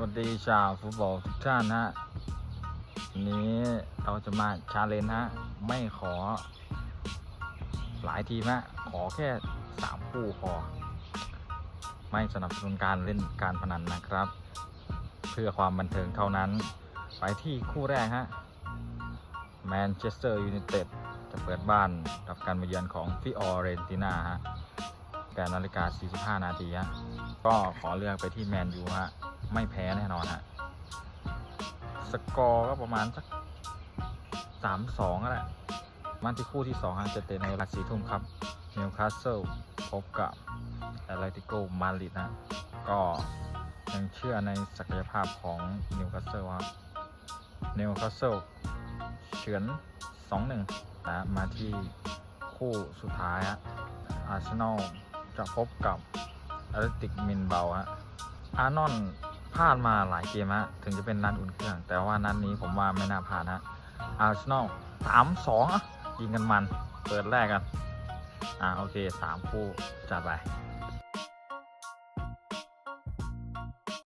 วัสดีชาวฟุตบอลทุกท่านฮะวันนี้เราจะมาชาเลนจ์ฮะ ไม่ขอ หลายทีมฮะ ขอแค่สามคู่พอ ไม่สนับสนุนการเล่นการพนันนะครับ เพื่อความบันเทิงเท่านั้น ไปที่คู่แรกฮะ แมนเชสเตอร์ยูไนเต็ดจะเปิดบ้านรับการมาเยือนของฟิออเรนติน่าฮะ8นาฬิกา45 นาทีฮะ ก็ขอเลือกไปที่แมนยูฮะ ไม่แพ้แน่นอนฮะ สกอร์ก็ประมาณสักสามสองก็แหละมาที่คู่ที่สองฮะจะเตะในเวลาสี่ทุ่มครับนิวคาสเซิลพบกับแอตเลติโกมาดริดนะ ก็ยังเชื่อในศักยภาพของนิวคาสเซิลครับนิวคาสเซิลเฉือน 2-1 นะมาที่คู่สุดท้ายฮะอาร์เซนอลจะพบกับแอตเลติกมินเบาฮะอาร์นอน พลาดมาหลายเกมฮะถึงจะเป็นนัดอุ่นเครื่อง แต่ว่านัดนนี้ผมว่าไม่น่าพลาดฮะอาร์เซนอลสามสองอะยิงกันมัน เปิดแรกกัน อ่าโอเคสามคู่จัดไป